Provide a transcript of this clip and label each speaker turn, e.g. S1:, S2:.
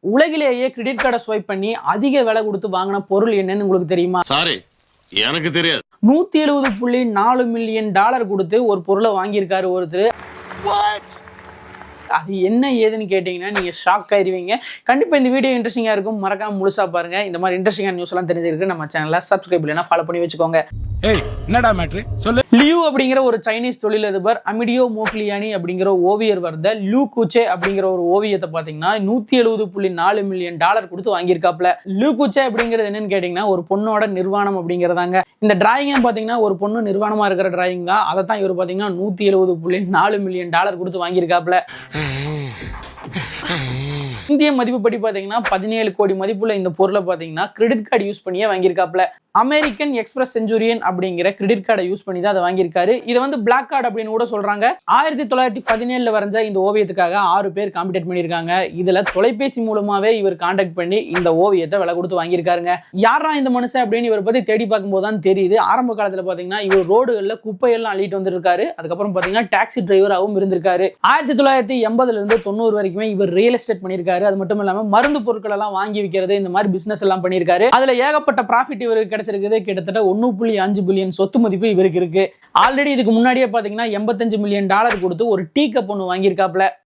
S1: உலகிலேயே கிரெடிட் கார்டை ஸ்வைப் பண்ணி அதிக விலை கொடுத்து வாங்கின பொருள் என்னன்னு உங்களுக்கு தெரியுமா?
S2: சாரி எனக்கு தெரியாது.
S1: நூத்தி எழுபது புள்ளி நாலு மில்லியன் டாலர் கொடுத்து ஒரு பொருளை வாங்கியிருக்காரு ஒருத்தர். அது என்ன ஏதுன்னு கேட்டிங்கன்னா நீங்கள் ஷாக் ஆயிருவீங்க. கண்டிப்பாக இந்த வீடியோ இன்ட்ரெஸ்டிங்காக இருக்கும். மறக்காம முழுசா பாருங்க. இந்த மாதிரி இன்ட்ரெஸ்டிங்கான நியூஸ் எல்லாம் தெரிஞ்சிருக்கு. நம்ம சேனலை சப்ஸ்கிரைப் இல்லைனா ஃபாலோ பண்ணி வச்சுக்கோங்க.
S3: ஏய் என்னடா மேட்ரு சொல்லு.
S1: லியூ அப்படிங்கிற ஒரு சைனீஸ் தொழிலதிபர் அமிடியோ மோக்லியானி அப்படிங்கிற ஓவியர் வர்ந்த லூ குச்சே அப்படிங்கிற ஒரு ஓவியத்தை பார்த்தீங்கன்னா நூற்றி எழுபது புள்ளி நாலு மில்லியன் டாலர் கொடுத்து வாங்கியிருக்காப்ல லூ குச்சே அப்படிங்கிறது என்னன்னு கேட்டிங்கன்னா ஒரு பொண்ணோட நிர்வாணம் அப்படிங்கிறதாங்க. இந்த டிராயிங்கே பார்த்தீங்கன்னா ஒரு பொண்ணு நிர்வாணமாக இருக்கிற டிராயிங் தான் அதை தான் இவர் பார்த்தீங்கன்னா நூற்றி எழுபது புள்ளி நாலு மில்லியன் டாலர் கொடுத்து வாங்கியிருக்காப்ல Ah. இந்திய மதிப்புப்படி பார்த்தீங்கன்னா பதினேழு கோடி மதிப்புள்ள இந்த பொருளை பார்த்தீங்கன்னா கிரெடிட் கார்டு யூஸ் பண்ணியே வாங்கியிருக்காப்ல அமெரிக்கன் எக்ஸ்பிரஸ் செஞ்சுரியன் அப்படிங்கிற கிரெடிட் கார்டை யூஸ் பண்ணி தான் அதை வாங்கியிருக்காரு. இதை வந்து பிளாக் கார்டு அப்படின்னு கூட சொல்றாங்க. ஆயிரத்தி தொள்ளாயிரத்தி பதினேழுல வரைஞ்ச இந்த ஓவியத்துக்காக ஆறு பேர் காம்படிட் பண்ணியிருக்காங்க. இதுல தொலைபேசி மூலமாவே இவர் கான்டாக்ட் பண்ணி இந்த ஓவியத்தை விலை கொடுத்து வாங்கியிருக்காருங்க. யாரா இந்த மனுஷன் அப்படின்னு இவரை பத்தி தேடி பார்க்கும்போது தான் தெரியுது. ஆரம்ப காலத்துல பாத்தீங்கன்னா இவர் ரோடுகள்ல குப்பையெல்லாம் அள்ளிட்டு வந்திருக்காரு. அதுக்கப்புறம் பாத்தீங்கன்னா டாக்ஸி டிரைவராகவும் இருந்திருக்காரு. ஆயிரத்தி தொள்ளாயிரத்தி எண்பதுல இருந்து தொண்ணூறு வரைக்கும் இவர் ரியல் எஸ்டேட் பண்ணியிருக்காரு. அது மட்டும் இல்லாம மருந்து பொருட்கள் எல்லாம் வாங்கி விற்கிறது இந்த மாதிரி பிசினஸ் எல்லாம் பண்ணியிருக்காரு. அதுல ஏகப்பட்ட ப்ராஃபிட் இவருக்கு கிடைச்சிருக்குது. கிட்டத்தட்ட ஒன்னு புள்ளி அஞ்சு பில்லியன் சொத்து மதிப்பு இவருக்கு இருக்கு. ஆல்ரெடி இதுக்கு முன்னாடியே பாத்தீங்கன்னா எண்பத்தஞ்சு மில்லியன் டாலர் கொடுத்து ஒரு டீ கப் ஒன்று வாங்கியிருக்காப்ல